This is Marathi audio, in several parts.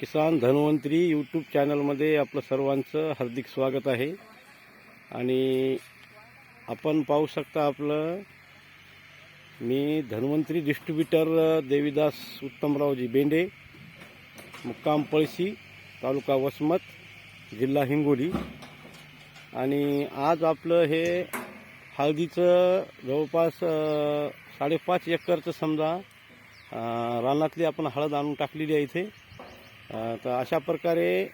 किसान धन्वंतरी यूट्यूब चॅनलमध्ये आपलं सर्वांचं हार्दिक स्वागत आहे. आणि आपण पाहू शकता आपलं मी धन्वंतरी डिस्ट्रीब्युटर देवीदास उत्तमरावजी बेंडे मुक्काम पळशी तालुका वसमत जिल्हा हिंगोली. आणि आज आपलं हे हळदीचं जवळपास साडेपाच एकरचं समजा रानातली आपण हळद आणून टाकलेली आहे इथे. तर अशा प्रकारे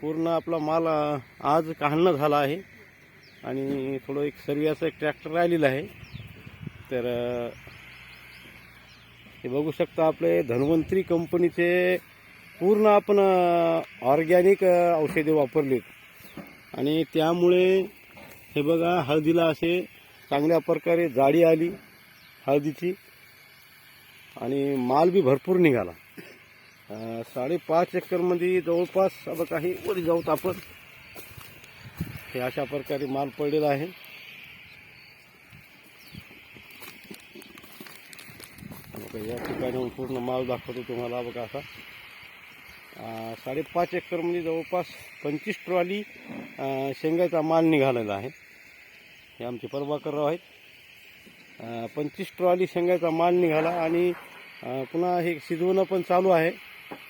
पूर्ण आपला माल आज काढणं झाला आहे. आणि थोडं एक सर्वियाचं एक ट्रॅक्टर राहिलेलं आहे. तर हे बघू शकता आपले धन्वंतरी कंपनीचे पूर्ण आपण ऑर्गॅनिक औषधे वापरलीत. आणि त्यामुळे हे बघा हळदीला असे चांगल्या प्रकारे जाडी आली हळदीची. आणि माल बी भरपूर निघाला. साडेपाच एकरमध्ये जवळपास आता काही वर जाऊत आपण. हे अशा प्रकारे माल पडलेला आहे. या ठिकाणी पूर्ण माल दाखवतो तुम्हाला बघा असा साडेपाच एकरमध्ये जवळपास पंचवीस ट्रॉली शेंगाचा माल निघालेला आहे. हे आमचे परवाकरराव आहेत. पंचवीस ट्रॉली शेंगाचा माल निघाला आणि पुन्हा हे शिजवणं पण चालू आहे.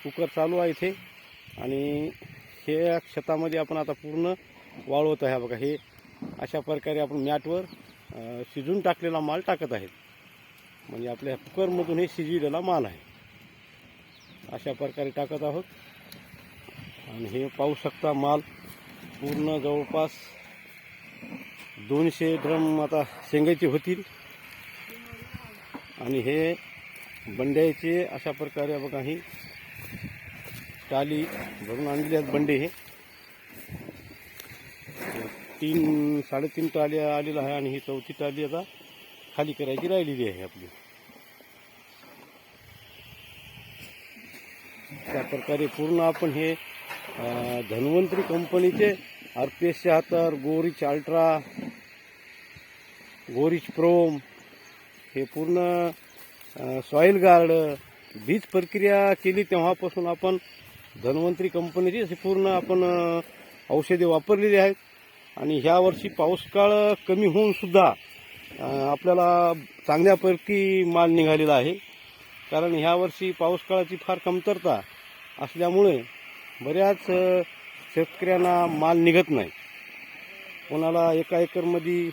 कुकर चालू आहे इथे. आणि हे शेतामध्ये आपण आता पूर्ण वाळवत आहे. बघा हे अशा प्रकारे आपण मॅटवर शिजून टाकलेला माल टाकत आहेत. म्हणजे आपल्या कुकरमधून हे शिजविलेला माल आहे. अशा प्रकारे टाकत आहोत. आणि हे पाहू शकता माल पूर्ण जवळपास दोनशे ड्रम आता शेंगायचे होतील. आणि हे बंड्याचे अशा प्रकारे बघा ही टाली भरून आणलेली आहेत बंडे हे. तीन साडेतीन टाली आलेलं आहे आणि ही चौथी टाली आता खाली करायची राहिलेली आहे आपली. त्या प्रकारे पूर्ण आपण हे धन्वंतरी कंपनीचे आर पी एस शहात्तर गोरिच अल्ट्रा गोरिच प्रोम हे पूर्ण सॉईल गार्ड बीज प्रक्रिया केली तेव्हापासून आपण धन्वंतरी कंपनीची अशी पूर्ण आपण औषधे वापरलेली आहेत. आणि ह्या वर्षी पाऊस काळ कमी होऊन सुद्धा आपल्याला चांगल्यापैकी माल निघालेला आहे. कारण ह्या वर्षी पाऊस काळाची फार कमतरता असल्यामुळे बऱ्याच शेतकऱ्यांना माल निघत नाही. कोणाला एका एकरमध्ये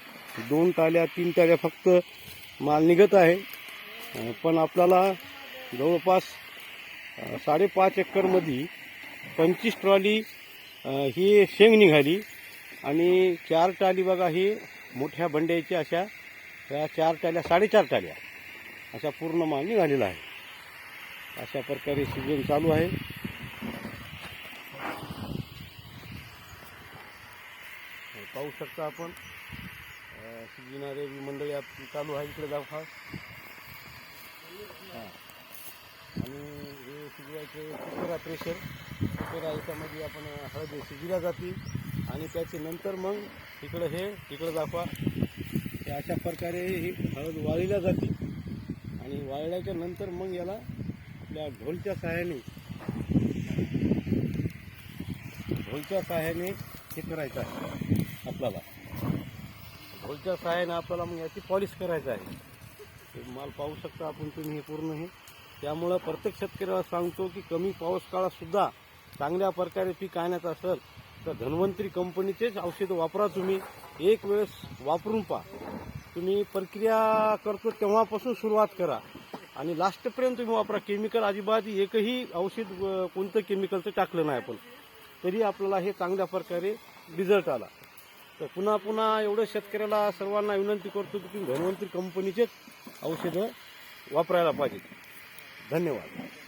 दोन टाल्या तीन टाल्या फक्त माल निघत आहे. पण आपल्याला जवळपास साडेपाच एकरमध्ये पंचवीस ट्रॉली ही शेंग निघाली. आणि चार टाली बघा ही मोठ्या बंड्याची अशा ह्या चार टाल्या साडेचार टाल्या अशा पूर्ण माल निघालेला आहे. अशा प्रकारे सीजन चालू आहे. पाहू शकता आपण. शिजणारे मंडळी चालू आहे. इकडे जाऊ खास हां. आणि हे शिजवायचे कुकरा प्रेशर कुकरा याच्यामध्ये आपण हळद शिजल्या जाते आणि त्याचे नंतर मग इकडं हे इकडं दाखवा. हे अशा प्रकारे ही हळद वाळल्या जाते. आणि वाळल्याच्या नंतर मग याला आपल्या ढोलच्या सहाय्याने ढोलच्या सहाय्याने हे करायचं आहे आपल्याला. ढोलच्या सहाय्याने आपल्याला मग याची पॉलिश करायचं आहे. माल पाहू शकता आपण तुम्ही हे पूर्ण हे. त्यामुळं प्रत्येक शेतकऱ्याला सांगतो की कमी पाऊस काळातसुद्धा चांगल्या प्रकारे पीक आणायचं असेल तर धन्वंतरी कंपनीचेच औषधं वापरा तुम्ही. एक वेळेस वापरून पहा. तुम्ही प्रक्रिया करतो तेव्हापासून सुरुवात करा. आणि लास्टपर्यंत तुम्ही वापरा. केमिकल अजिबात एकही औषध कोणतं केमिकलचं टाकलं नाही आपण. तरी आपल्याला हे चांगल्या प्रकारे रिझल्ट आला. तर पुन्हा पुन्हा एवढं शेतकऱ्याला सर्वांना विनंती करतो की तुम्ही धन्वंतरी कंपनीचेच औषधं वापरायला पाहिजेत. धन्यवाद.